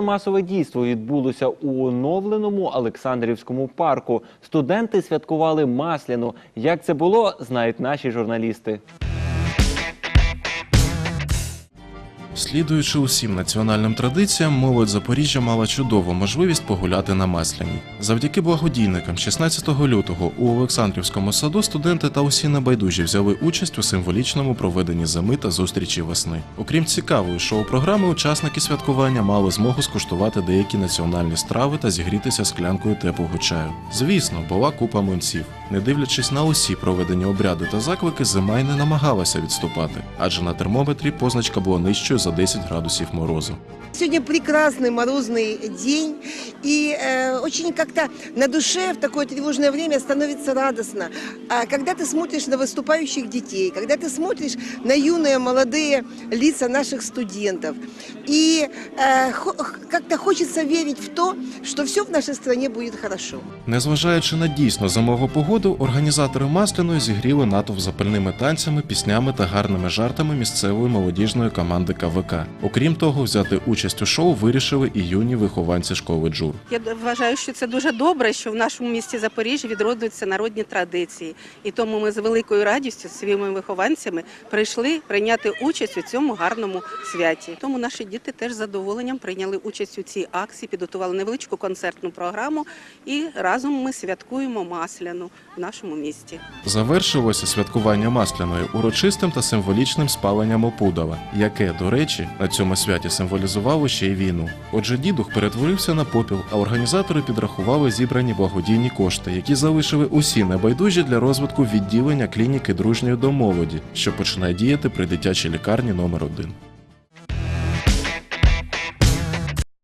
Масове дійство відбулося у оновленому Олександрівському парку. Студенти святкували масляну. Як це було, знають наші журналісти. Слідуючи усім національним традиціям, молодь Запоріжжя мала чудову можливість погуляти на Масляній. Завдяки благодійникам 16 лютого у Олександрівському саду студенти та усі небайдужі взяли участь у символічному проведенні зими та зустрічі весни. Окрім цікавої шоу-програми, учасники святкування мали змогу скуштувати деякі національні страви та зігрітися склянкою теплого чаю. Звісно, була купа млинців. Не дивлячись на усі проведені обряди та заклики, зима й не намагалася відступати, адже на термометрі позначка була нижчою за 10 градусів морозу. Сегодня прекрасный морозный день, и э, очень как-то на душе в такое тревожное время становится радостно. А когда ты смотришь на выступающих детей, когда ты смотришь на юные молодые лица наших студентов, и э, хо- как-то хочется верить в то, что все в нашей стране будет хорошо. Незважаючи на дійсно зимову погоду, організатори масляної зігріли натовп запальними танцями, піснями та гарними жартами місцевої молодіжної команди КВК. Окрім того, взяти участь у шоу вирішили і юні вихованці школи Джур. Я вважаю, що це дуже добре, що в нашому місті Запоріжжя відроджуються народні традиції. І тому ми з великою радістю своїми вихованцями прийшли прийняти участь у цьому гарному святі. Тому наші діти теж задоволенням прийняли участь у цій акції, підготували невеличку концертну програму і разом ми святкуємо масляну в нашому місті. Завершилося святкування масляної урочистим та символічним спаленням опудала, яке, до речі, на цьому святі символізувало ще й війну. Отже, дідух перетворився на попіл, а організатори підрахували зібрані благодійні кошти, які залишили усі небайдужі для розвитку відділення клініки дружньої до молоді, що починає діяти при дитячій лікарні номер 1